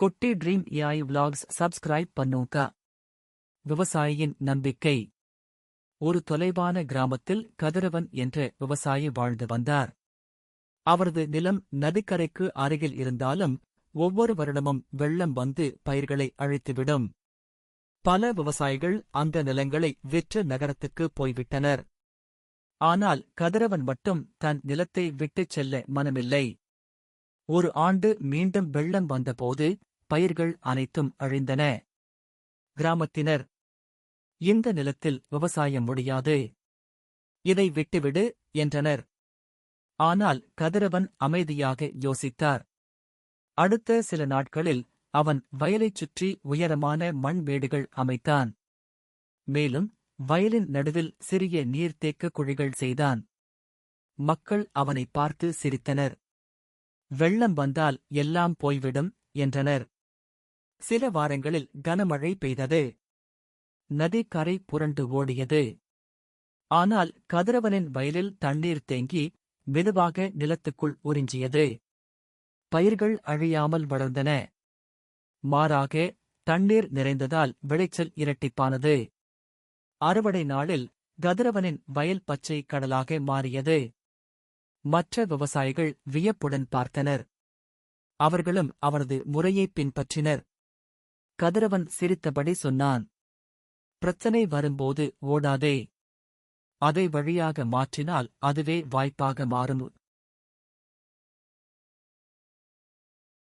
குட்டி dream AI vlogs subscribe பண்ணுங்க. விவசாயியின் நம்பிக்கை. ஒரு தொலைவான கிராமத்தில் கதிரவன் என்ற விவசாயி வாழ்ந்து வந்தார். அவரது நிலம் நதிக்கரைக்கு அருகில் இருந்தாலும் ஒவ்வொரு வருடமும் வெள்ளம் வந்து பயிர்களை அழித்துவிடும். பல விவசாயிகள் அந்த நிலங்களை விற்று நகரத்துக்கு போய்விட்டனர். ஆனால் கதிரவன் மட்டும் தன் நிலத்தை விட்டுச் செல்ல மனமில்லை. ஒரு ஆண்டு மீண்டும் வெள்ளம் வந்தபோது பயிர்கள் அனைத்தும் அழிந்தன. கிராமத்தினர் இந்த நிலத்தில் விவசாயம் முடியாது. இதை விட்டுவிடு என்றனர். ஆனால் கதிரவன் அமைதியாக யோசித்தார். அடுத்த சில நாட்களில் அவன் வயலைச் சுற்றி உயரமான மண் வீடுகள் அமைத்தான். மேலும் வயலின் நடுவில் சிறிய நீர்த்தேக்க குழிகள் செய்தான். மக்கள் அவனை பார்த்து சிரித்தனர். வெள்ளம் வந்தால் எல்லாம் போய்விடும் என்றனர். சில வாரங்களில் கனமழை பெய்தது. நதிக்கரை கரை புரண்டு ஓடியது. ஆனால் கதிரவனின் வயலில் தண்ணீர் தேங்கி மெதுவாக நிலத்துக்குள் உறிஞ்சியது. பயிர்கள் அழியாமல் வளர்ந்தன. மாறாக தண்ணீர் நிறைந்ததால் விளைச்சல் இரட்டிப்பானது. அறுவடை நாளில் கதிரவனின் வயல் பச்சை கடலாக மாறியது. மற்ற விவசாயிகள் வியப்புடன் பார்த்தனர். அவர்களும் அவரது முறையை பின்பற்றினர். கதிரவன் சிரித்தபடி சொன்னான் பிரச்சனை வரும்போது ஓடாதே. அதை வழியாக மாற்றினால் அதுவே வாய்ப்பாக மாறும்.